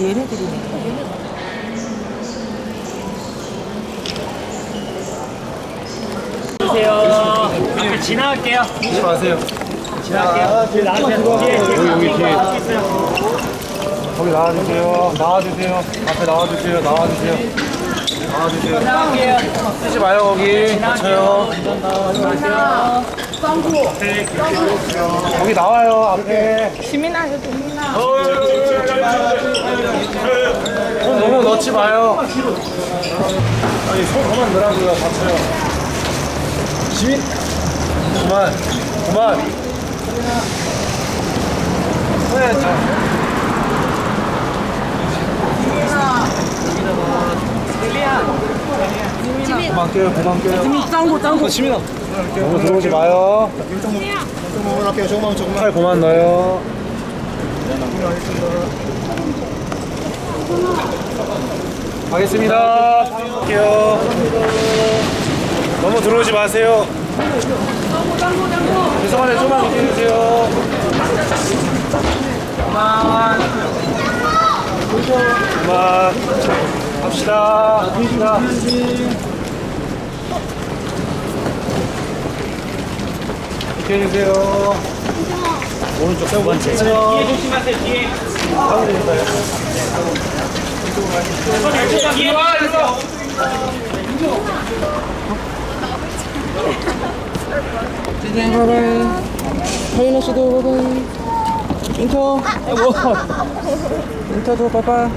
얘네들이네. 주세요. 앞에 지나갈게요. 하지 마세요. 지나갈게요. 뒤에, 뒤에, 여기, 여기 뒤에 있어요. 거기 나와주세요. 나와주세요. 앞에 나와주세요. 나와주세요. 나와주세요. 지나갈게요. 쓰지 마요 거기. 다쳐요. 거기 나와요 앞에. 시민아, 시민아. 손 너무 마요. 아니 손 그만 넣으라고요. 다쳐요. 시민. 그만. 그만. 네, 자. 그만 깨요. 그만 깨요. 짱구, 짱구. 시민아. 너무 들어오지 마요. 조금만 할게요. 조금만 조금만. 팔 그만 넣어요. 가겠습니다. 할게요. 너무 들어오지 마세요. 죄송한데 좀만 높게 주세요. 그만. 그만. 갑시다. 갑시다. 이렇게 해주세요. 오른쪽 세 번째. 뒤에 조심하세요. 뒤에. 와, 이리와. 지진 바바이. 하이나 씨도 바바이. 인터. 아이고. 인터도 바바.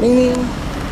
링링.